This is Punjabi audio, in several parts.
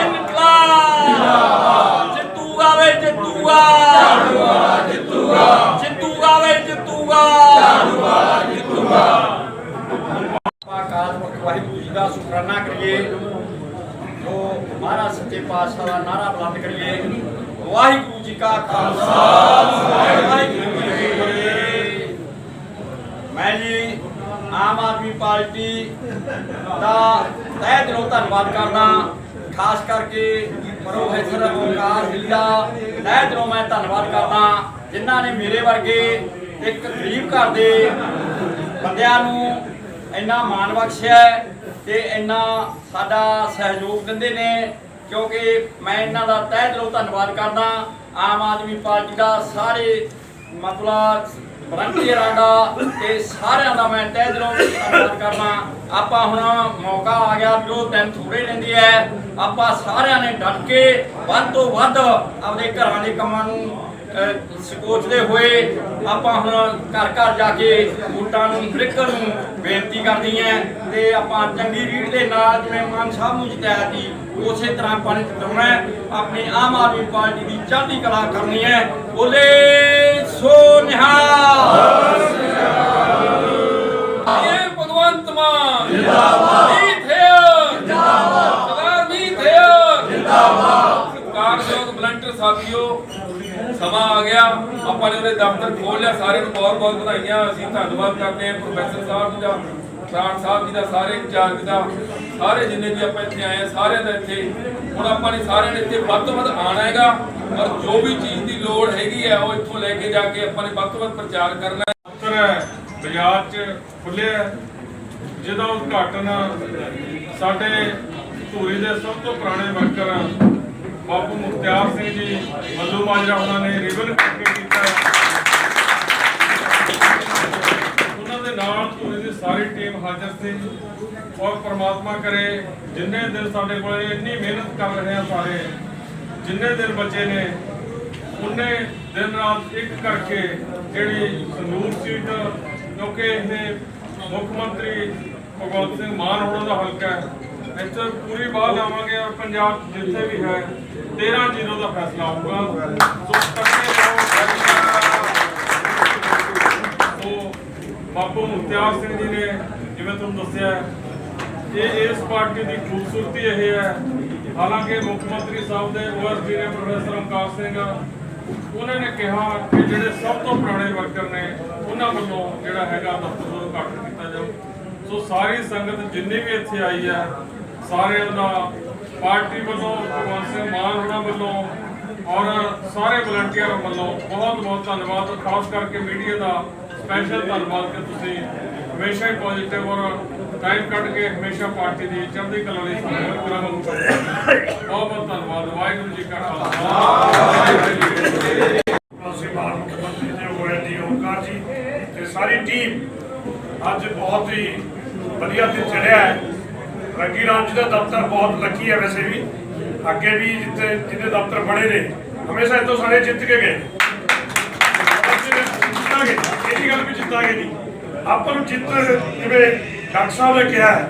ਇਨਕਲਾਬ। ਜਿੱਤੂਗਾ ਵੇ ਜਿੱਤੂਗਾ। ਜਿੱਤੂਗਾ ਜਿੱਤੂਗਾ ਵੇ ਜਿੱਤੂਗਾ। ਆਪਾਂ ਅਕਾਲ ਪੁਰਖ ਵਾਹਿਗੁਰੂ ਜੀ ਦਾ ਸ਼ੁਕਰਾਨਾ ਕਰੀਏ। ਜੋ ਮਹਾਰਾਜ ਸੱਚੇ ਪਾਤਸ਼ਾਹ ਦਾ ਨਾਰਾ ਬੁਲੰਦ ਕਰੀਏ। ਵਾਹਿਗੁਰੂ ਜੀ ਕਾ ਖਾਲਸਾ। ਵਾਹਿਗੁਰੂ ਜੀ ਕੀ ਫਤਿਹ। ਮੈਂ ਜੀ, ਆਮ ਆਦਮੀ ਪਾਰਟੀ ਦਾ ਤਹਿ ਦਿਲੋਂ ਧੰਨਵਾਦ ਕਰਦਾ। ਖਾਸ ਕਰਕੇ ਪ੍ਰੋਫੈਸਰ ਓਮਕਾਰ ਗਿੱਲ ਦਾ ਤਹਿ ਦਿਲੋਂ ਮੈਂ ਧੰਨਵਾਦ ਕਰਦਾ ਜਿਨ੍ਹਾਂ ਨੇ ਮੇਰੇ ਵਰਗੇ ਇੱਕ ਗਰੀਬ ਘਰ ਦੇ ਬੰਦਿਆਂ ਨੂੰ ਇੰਨਾ ਮਾਣ ਬਖਸ਼ਿਆ ਹੈ ਤੇ ਇੰਨਾ ਸਾਡਾ ਸਹਿਯੋਗ ਦਿੰਦੇ ਨੇ, ਕਿਉਂਕਿ ਮੈਂ ਇਹਨਾਂ ਦਾ ਤਹਿ ਦਿਲੋਂ ਧੰਨਵਾਦ ਕਰਦਾ। ਆਮ ਆਦਮੀ ਪਾਰਟੀ ਦਾ ਸਾਰੇ ਮਤਲਬ ਵਲੰਟੀਅਰਾਂ ਦਾ ਤੇ ਸਾਰਿਆਂ ਦਾ ਮੈਂ ਤਹਿ ਦਿਲੋਂ ਧੰਨਵਾਦ ਕਰਦਾ। ਆਪਾਂ ਹੁਣ ਮੌਕਾ ਆ ਗਿਆ, ਜੋ ਦਿਨ ਥੋੜੇ ਲੈਂਦੇ ਐ ਆਪਾਂ ਸਾਰਿਆਂ ਨੇ ਡਟ ਕੇ ਵੱਧ ਤੋਂ ਵੱਧ ਆਪਣੇ ਘਰਾਂ ਦੇ ਕੰਮਾਂ ਨੂੰ ਅਹ, ਸਕੋਚਦੇ ਹੋਏ ਆਪਾਂ ਹੁਣ ਘਰ ਘਰ ਜਾ ਕੇ ਵੋਟਾਂ ਨੂੰ ਹਰਿਕ ਨੂੰ ਬੇਨਤੀ ਕਰਦੀ ਹੈ ਤੇ ਆਪਾਂ ਚੰਗੀ ਰੀੜ ਦੇ ਨਾਲ ਜਿਵੇਂ ਮਾਨ ਸਾਹਿਬ ਨੂੰ ਜਿਤਾਇਆ ਸੀ ਉਸੇ ਤਰ੍ਹਾਂ ਆਪਾਂ ਨੇ ਜਿਤਾਉਣਾ ਆਪਣੀ ਆਮ ਆਦਮੀ ਪਾਰਟੀ ਦੀ ਚੜ੍ਹਦੀ ਕਲਾ ਕਰਨੀ ਹੈ। ਬੋਲੇ ਸੋ ਨਿਹਾਲ! ਸਾਥੀਓ, ਸਮਾਂ ਆ ਗਿਆ। ਆਪਾਂ ਨੇ ਉਹਦੇ ਦਫ਼ਤਰ ਖੋਲ ਲਿਆ ਸਾਰੇ ਨੂੰ ਬਹੁਤ ਬਹੁਤ ਵਧਾਈਆਂ। ਅਸੀਂ ਧੰਨਵਾਦ ਕਰਦੇ ਹਾਂ ਪ੍ਰੋਫੈਸਰ ਸਾਹਿਬ ਜੀ ਦਾ ਪ੍ਰਾਣ ਸਾਹਿਬ ਜੀ ਦਾ, ਸਾਰੇ ਇੰਚਾਰਜ ਦਾ, ਸਾਰੇ ਜਿੰਨੇ ਵੀ ਆਪਾਂ ਇੱਥੇ ਆਏ ਸਾਰਿਆਂ ਦਾ ਇੱਥੇ। ਹੁਣ ਆਪਾਂ ਨੇ ਸਾਰਿਆਂ ਨੇ ਇੱਥੇ ਵੱਧ ਤੋਂ ਵੱਧ ਆਣਾ ਹੈਗਾ, ਔਰ ਜੋ ਵੀ ਚੀਜ਼ ਦੀ ਲੋੜ ਹੈਗੀ ਹੈ, ਉਹ ਇੱਥੋਂ ਲੈ ਕੇ ਜਾ ਕੇ ਆਪਾਂ ਨੇ ਵੱਧ ਤੋਂ ਵੱਧ ਪ੍ਰਚਾਰ ਕਰਨਾ ਹੈ। ਦਫ਼ਤਰ ਹੈ, ਬਾਜ਼ਾਰ 'ਚ ਖੁੱਲਿਆ ਜਿਹਦਾ ਉਦਘਾਟਨ ਸਾਡੇ ਧੂਰੀ ਦੇ ਸਭ ਤੋਂ ਪੁਰਾਣੇ ਵਰਕਰ ਬਾਪੂ ਮੁਖਤਿਆਰ ਸਿੰਘ ਜੀ ਮੱਲੂ ਮਾਜਰਾ ਉਹਨਾਂ ਨੇ ਰਿਬਨ ਕੱਟ ਕੀਤਾ। ਉਹਨਾਂ ਦੇ ਨਾਲ ਧੂਰੀ ਦੀ ਸਾਰੀ ਟੀਮ ਹਾਜ਼ਰ ਸੀ। ਔਰ ਪ੍ਰਮਾਤਮਾ ਕਰੇ ਜਿੰਨੇ ਦਿਨ ਸਾਡੇ ਕੋਲ ਇੰਨੀ ਮਿਹਨਤ ਕਰ ਰਹੇ ਆ ਸਾਰੇ, ਜਿੰਨੇ ਦਿਨ ਬਚੇ ਨੇ ਉਹਨੇ ਦਿਨ ਰਾਤ ਇੱਕ ਕਰਕੇ ਜਿਹੜੀ ਸੰਗਰੂਰ ਸੀਟ, ਕਿਉਂਕਿ ਇਹ ਮੁੱਖ ਮੰਤਰੀ ਭਗਵੰਤ ਸਿੰਘ ਮਾਨ ਹੋਣਾ ਦਾ ਹਲਕਾ ਹੈ। ਇੱਥੇ ਪੂਰੀ ਬਾਹ ਲਾਵਾਂਗੇ ਔਰ ਪੰਜਾਬ ਜਿੱਥੇ ਵੀ ਹੈ 13 ਜ਼ੀਰੋ ਦਾ ਫੈਸਲਾ ਹੋਊਗਾ। ਸੋ ਤੱਕੇ ਰਹੋ ਬਾਪੂ ਮੁਖਤਿਆਰ ਸਿੰਘ ਜੀ ਨੇ ਜਿਵੇਂ ਤੁਹਾਨੂੰ ਦੱਸਿਆ, ਇਹ ਇਸ ਪਾਰਟੀ ਦੀ ਖੂਬਸੂਰਤੀ ਇਹ ਹੈ। ਹਾਲਾਂਕਿ ਮੁੱਖ ਮੰਤਰੀ ਸਾਹਿਬ ਦੇ ਓਐਸਡੀ ਨੇ ਪ੍ਰੋਫੈਸਰ ਓਮਕਾਰ ਸਿੰਘ, ਉਹਨਾਂ ਨੇ ਕਿਹਾ ਕਿ ਜਿਹੜੇ ਸਭ ਤੋਂ ਪੁਰਾਣੇ ਵਰਕਰ ਨੇ, ਉਹਨਾਂ ਵੱਲੋਂ ਜਿਹੜਾ ਹੈਗਾ ਦਫ਼ਤਰ ਨੂੰ ਘੱਟ ਕੀਤਾ ਜਾਊ। ਸੋ ਸਾਰੀ ਸੰਗਤ ਜਿੰਨੀ ਵੀ ਇੱਥੇ ਆਈ ਹੈ, ਸਾਰਿਆਂ ਦਾ ਪਾਰਟੀ ਵੱਲੋਂ ਭਗਵੰਤ ਸਿੰਘ ਮਾਨ ਹੋਣਾ ਵੱਲੋਂ ਔਰ ਸਾਰੇ ਵਲੰਟੀਅਰ ਵੱਲੋਂ ਬਹੁਤ ਬਹੁਤ ਧੰਨਵਾਦ। ਖਾਸ ਕਰਕੇ ਮੀਡੀਆ ਦਾ ਸਪੈਸ਼ਲ ਧੰਨਵਾਦ ਕਿ ਤੁਸੀਂ ਹਮੇਸ਼ਾ ਹੀ ਪੋਜ਼ਿਟਿਵ ਔਰ ਟਾਈਮ ਕੱਢ ਕੇ ਹਮੇਸ਼ਾ ਪਾਰਟੀ ਦੀ ਚੜ੍ਹਦੀ ਕਲਾ ਲਈ ਸਾਨੂੰ ਵਰਕਰਾਂ ਨੂੰ ਬਹੁਤ ਬਹੁਤ ਧੰਨਵਾਦ। ਵਾਹਿਗੁਰੂ ਜੀ ਕਾ ਖਾਲਸਾ। ਵਾਹਿਗੁਰੂ ਜੀ ਕੀ ਤੇ ਸਾਰੀ ਟੀਮ ਅੱਜ ਬਹੁਤ ਹੀ ਵਧੀਆ ਤੇ ਚੜਿਆ ਹੈ। ਰੰਗੀ ਰਾਮ ਜੀ ਦਾ ਦਫ਼ਤਰ ਬਹੁਤ ਲੱਕੀ ਹੈ ਵੈਸੇ ਵੀ। ਅੱਗੇ ਵੀ ਜਿੱਥੇ ਜਿਹਦੇ ਦਫ਼ਤਰ ਬਣੇ ਨੇ, ਹਮੇਸ਼ਾ ਇਤੋਂ ਸਾਰੇ ਜਿੱਤ ਕੇ ਗਏ। ਜਿੱਤਾਂਗੇ ਇਹਦੀ ਗੱਲ ਵੀ ਜਿੱਤਾਂਗੇ ਨਹੀਂ ਆਪਾਂ ਨੂੰ ਜਿੱਤ ਜਿਵੇਂ ਡਾਕਟਰ ਸਾਹਿਬ ਨੇ ਕਿਹਾ ਹੈ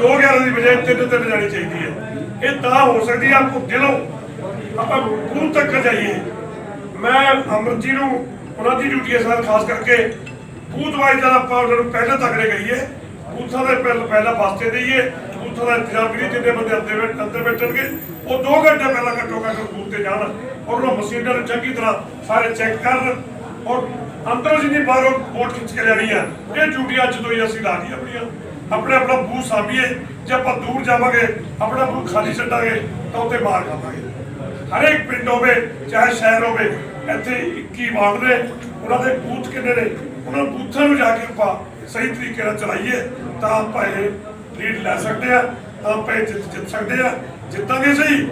2 11 ਦੀ ਬਜਾਏ 3 3 ਜਾਣੀ ਚਾਹੀਦੀ ਹੈ। ਇਹ ਤਾਂ ਹੋ ਸਕਦੀ ਹੈ ਆਪਕੋ ਦਿਲੋਂ ਆਪਾਂ ਬੂਥ ਤੱਕ ਜਾਈਏ। ਮੈਂ ਅਮਰਤ ਜੀ ਨੂੰ, ਉਹਨਾਂ ਦੀ ਡਿਊਟੀ ਹੈ ਸਰ, ਖਾਸ ਕਰਕੇ ਬੂਥ ਵਾਈਜ਼ ਦਾ ਆਪਾਂ ਉਹਨਾਂ ਨੂੰ ਪਹਿਲਾਂ ਤੱਕੜੇ ਕਰੀਏ ਬੂਥਾਂ ਦੇ ਪਹਿਲਾਂ ਪਹਿਲਾਂ ਵਾਸਤੇ ਦੇਈਏ। ਬੂਥਾਂ ਦਾ ਇੰਤਜ਼ਾਮ ਕਰੀਏ, ਜਿੰਨੇ ਬੰਦੇ ਅੰਦਰ ਬੈਠ- ਅੰਦਰ ਬੈਠਣਗੇ, ਉਹ 2 ਘੰਟੇ ਪਹਿਲਾਂ ਘੱਟੋ ਘੱਟ ਬੂਥ ਤੇ ਜਾਣ। ਔਰ ਉਹ ਮਸ਼ੀਨਾਂ ਨੂੰ ਚੰਗੀ ਤਰ੍ਹਾਂ ਸਾਰੇ ਚੈੱਕ ਕਰਨ। ਔਰ ਅੰਦਰੋਂ ਜਿੰਨੀ ਬਾਹਰੋਂ ਵੋਟ ਖਿੱਚ ਕੇ ਲੈਣੀ ਆ, ਇਹ ਡਿਊਟੀ ਅੱਜ ਤੋਂ ਹੀ ਅਸੀਂ ਲਾ ਲਈ ਆਪਣੀਆਂ। ਆਪਣੇ ਆਪਣਾ ਬੂਥ ਸਾਂਭੀਏ, ਜੇ ਆਪਾਂ ਦੂਰ ਜਾਵਾਂਗੇ, ਆਪਣਾ ਬੂਥ ਖਾਲੀ ਛੱਡਾਂਗੇ, ਤਾਂ ਉੱਥੇ ਮਾਰ ਖਾਵਾਂਗੇ। ਹਰੇਕ ਪਿੰਡ ਹੋਵੇ, ਚਾਹੇ ਸ਼ਹਿਰ ਹੋਵੇ, ਇੱਥੇ 21 ਵਾਰਡ ਨੇ, ਉਹਨਾਂ ਦੇ ਬੂਥ ਕਿੰਨੇ ਨੇ? ਉਹਨਾਂ ਬੂਥਾਂ ਨੂੰ ਜਾ ਕੇ ਆਪਾਂ ਸਹੀ ਤਰੀਕੇ ਨਾਲ ਚਲਾਈਏ, ਤਾਂ ਆਪਾਂ ਇਹ ਲੀਡ ਲੈ ਸਕਦੇ ਆ ਤਾਂ ਆਪਾਂ ਜਿੱਤ ਜਿੱਤ ਸਕਦੇ ਆ। ਜਿੱਤਾਂਗੇ ਸਹੀ,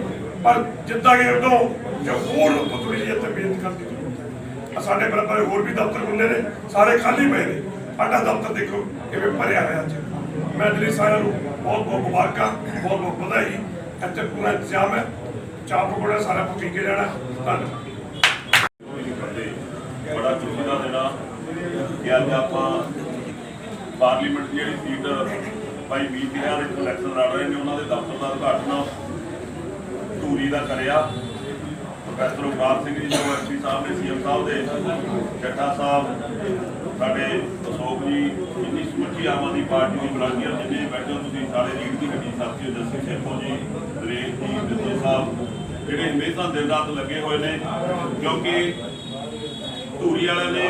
ਪਰ ਜਿੱਤਾਂਗੇ ਉਦੋਂ ਜੋ ਹੋਰ ਪਤਲੀ ਜੀ ਇੱਥੇ ਬੇਨਤੀ ਕਰਦੀ ਜ਼ਰੂਰਤ ਸਾਡੇ ਬਰਾਬਰ ਹੋਰ ਵੀ ਦਫ਼ਤਰ ਖੁੱਲੇ ਨੇ, ਸਾਰੇ ਖਾਲੀ ਪਏ ਨੇ। ਸਾਡਾ ਦਫ਼ਤਰ ਦੇਖੋ ਕਿਵੇਂ ਭਰਿਆ ਹੋਇਆ ਅੱਜ। ਮੈਂ ਦਿਲੀ ਸਾਰਿਆਂ ਨੂੰ ਬਹੁਤ ਬਹੁਤ ਮੁਬਾਰਕਾਂ, ਬਹੁਤ ਬਹੁਤ ਵਧਾਈ। ਇੱਥੇ ਪੂਰਾ ਇੰਤਜ਼ਾਮ ਹੈ। ਚਾਹ ਪਕੌੜਾ ਸਾਰਾ ਕੁਝ ਪੀ ਕੇ ਜਾਣਾ। ਧੰਨਵਾਦ। ਬੜਾ ਖੁਸ਼ੀ ਦਾ ਦਿਨ ਕਿ ਅੱਜ ਆਪਾਂ ਪਾਰਲੀਮੈਂਟ ਜਿਹੜੀ ਸੀਟ ਭਾਈ ਵੀਰ ਬਿਹਾਰ ਦੇ ਇਲੈਕਸ਼ਨ ਲੜ ਰਹੇ ਨੇ, ਉਹਨਾਂ ਦੇ ਦਫ਼ਤਰ ਦਾ ਉਦਘਾਟਨ ਧੂਰੀ ਦਾ ਕਰਿਆ। ਪ੍ਰੋਫੈਸਰ ਉਗਰਾਲ ਸਿੰਘ ਜੀ, ਜੋ ਐਮਪੀ ਸਾਹਿਬ ਨੇ ਸੀਐਮ ਸਾਹਿਬ ਦੇ ਚੱਟਾ ਸਾਹਿਬ, ਸਾਡੇ ਅਸ਼ੋਕ ਜੀ ਜਿੰਨੀ ਸਮੁੱਚੀ ਆਮ ਆਦਮੀ ਪਾਰਟੀ ਦੀ ਵਲੰਟੀਅਰ ਜਿੰਨੇ ਬੈਠੇ ਹੋ, ਤੁਸੀਂ ਸਾਰੇ ਲੀਡ ਦੀ ਗੱਡੀ ਸਾਥੀਓ ਜੱਸੀ ਸੇਖੋ ਜੀ, ਨਰੇਸ਼ ਜੀ, ਬਿੱਟੂ ਸਾਹਿਬ, ਜਿਹੜੇ ਹਮੇਸ਼ਾ ਦਿਨ ਰਾਤ ਲੱਗੇ ਹੋਏ ਨੇ, ਕਿਉਂਕਿ ਧੂਰੀ ਵਾਲਿਆਂ ਨੇ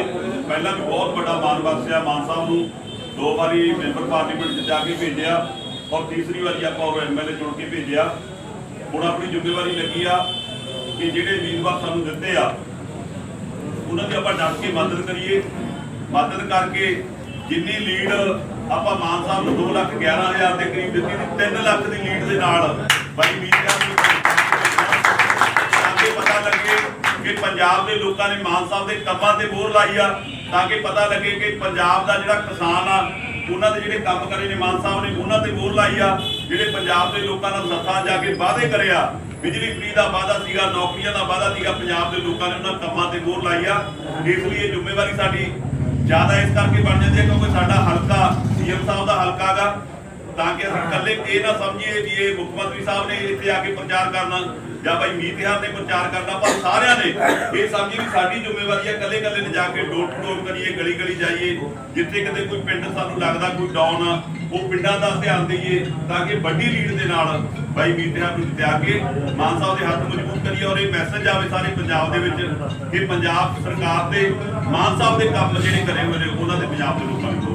ਪਹਿਲਾਂ ਵੀ ਬਹੁਤ ਵੱਡਾ ਮਾਨ ਬਖਸ਼ਿਆ ਮਾਨ ਸਾਹਿਬ ਨੂੰ। ਦੋ ਵਾਰੀ ਮੈਂਬਰ ਪਾਰਲੀਮੈਂਟ 'ਚ ਜਾ ਕੇ ਭੇਜਿਆ ਔਰ ਤੀਸਰੀ ਵਾਰੀ ਆਪਾਂ ਉਹ ਐਮਐਲਏ ਚੁਣ ਕੇ ਭੇਜਿਆ। ਹੁਣ ਆਪਣੀ ਜ਼ਿੰਮੇਵਾਰੀ ਲੱਗੀ ਆ ਕਿ ਜਿਹੜੇ ਉਮੀਦਵਾਰ ਸਾਨੂੰ ਦਿੱਤੇ ਆ, ਉਹਨਾਂ ਦੀ ਆਪਾਂ ਡਟ ਕੇ ਮਦਦ ਕਰੀਏ। ਮਦਦ ਕਰਕੇ ਜਿੰਨੀ ਲੀਡ ਆਪਾਂ ਮਾਨ ਸਾਹਿਬ ਨੂੰ 2 ਲੱਖ 11 ਹਜ਼ਾਰ ਦੇ ਕਰੀਬ ਦਿੱਤੀ ਸੀ 3 ਲੱਖ ਦੀ ਲੀਡ ਦੇ ਨਾਲ ਬਾਈ ਮੀਡੀਆ ਨੂੰ ਪਤਾ ਲੱਗੇ ਕਿ ਪੰਜਾਬ ਦੇ ਲੋਕਾਂ ਨੇ ਮਾਨ ਸਾਹਿਬ ਦੇ ਕੰਮਾਂ ਤੇ ਮੋਹਰ ਲਾਈ ਆ। ਤਾਂ ਕਿ ਪਤਾ ਲੱਗੇ ਕਿ ਪੰਜਾਬ ਦਾ ਜਿਹੜਾ ਕਿਸਾਨ ਆ, ਉਹਨਾਂ ਦੇ ਜਿਹੜੇ ਕੰਮ ਕਰੇ ਨੇ, ਮਾਨ ਸਾਹਿਬ ਨੇ ਉਹਨਾਂ ਤੇ ਮੋਹਰ ਲਾਈ ਆ, ਜਿਹੜੇ ਪੰਜਾਬ ਦੇ ਲੋਕਾਂ ਨਾਲ ਸੱਥਾਂ ਜਾ ਕੇ ਵਾਅਦੇ ਕਰਿਆ ਬਿਜਲੀ ਫ੍ਰੀ ਦਾ ਵਾਅਦਾ ਸੀਗਾ, ਨੌਕਰੀਆਂ ਦਾ ਵਾਅਦਾ ਸੀਗਾ, ਪੰਜਾਬ ਦੇ ਲੋਕਾਂ ਨੇ ਉਹਨਾਂ ਕੰਮਾਂ ਤੇ ਮੋਹਰ ਲਾਈ ਆ। ਇਸ ਲਈ ਇਹ ਜ਼ਿੰਮੇਵਾਰੀ ਸਾਡੀ ਜ਼ਿਆਦਾ ਇਸ ਕਰਕੇ ਬਣ ਜਾਂਦੀ ਹੈ ਕਿਉਂਕਿ ਸਾਡਾ ਹਲਕਾ, ਸੀਐਮ ਸਾਹਿਬ ਦਾ ਹਲਕਾ ਹੈਗਾ। ਤਾਂ ਕਿ ਅਸੀਂ ਇਕੱਲੇ ਇਹ ਨਾ ਸਮਝੀਏ ਵੀ ਇਹ ਮੁੱਖ ਮੰਤਰੀ ਸਾਹਿਬ ਨੇ ਇੱਥੇ ਆ ਕੇ ਪ੍ਰਚਾਰ ਕਰਨਾ ਜਾਂ ਭਾਈ ਮੀਤ ਤਿਉਹਾਰ ਤੇ ਪ੍ਰਚਾਰ ਕਰਨਾ, ਪਰ ਸਾਰਿਆਂ ਨੇ ਇਹ ਸਮਝੀ ਵੀ ਸਾਡੀ ਜ਼ਿੰਮੇਵਾਰੀ ਹੈ ਇਕੱਲੇ ਇਕੱਲੇ ਨੇ ਜਾ ਕੇ ਡੋਰ ਟੂ ਡੋਰ ਕਰੀਏ, ਗਲੀ ਗਲੀ ਜਾਈਏ, ਜਿੱਥੇ ਕਿਤੇ ਕੋਈ ਪਿੰਡ ਸਾਨੂੰ ਲੱਗਦਾ ਕੋਈ ਡਾਊਨ ਆ, ਉਹ ਪਿੰਡਾਂ ਦਾ ਧਿਆਨ ਦਈਏ ਤਾਂ ਕਿ ਵੱਡੀ ਲੀਡ ਦੇ ਨਾਲ ਭਾਈ ਮੀਤ ਨੂੰ ਜਿੱਤਿਆ ਕੇ ਮਾਨ ਸਾਹਿਬ ਦੇ ਹੱਥ ਮਜ਼ਬੂਤ ਕਰੀਏ ਔਰ ਇਹ ਮੈਸੇਜ ਆਵੇ ਸਾਰੇ ਪੰਜਾਬ ਦੇ ਵਿੱਚ ਕਿ ਪੰਜਾਬ ਸਰਕਾਰ ਦੇ ਮਾਨ ਸਾਹਿਬ ਦੇ ਕੰਮ ਜਿਹੜੇ ਕਰੇ ਹੋਏ ਨੇ, ਉਹਨਾਂ ਦੇ ਪੰਜਾਬ ਦੇ ਲੋਕਾਂ ਨੂੰ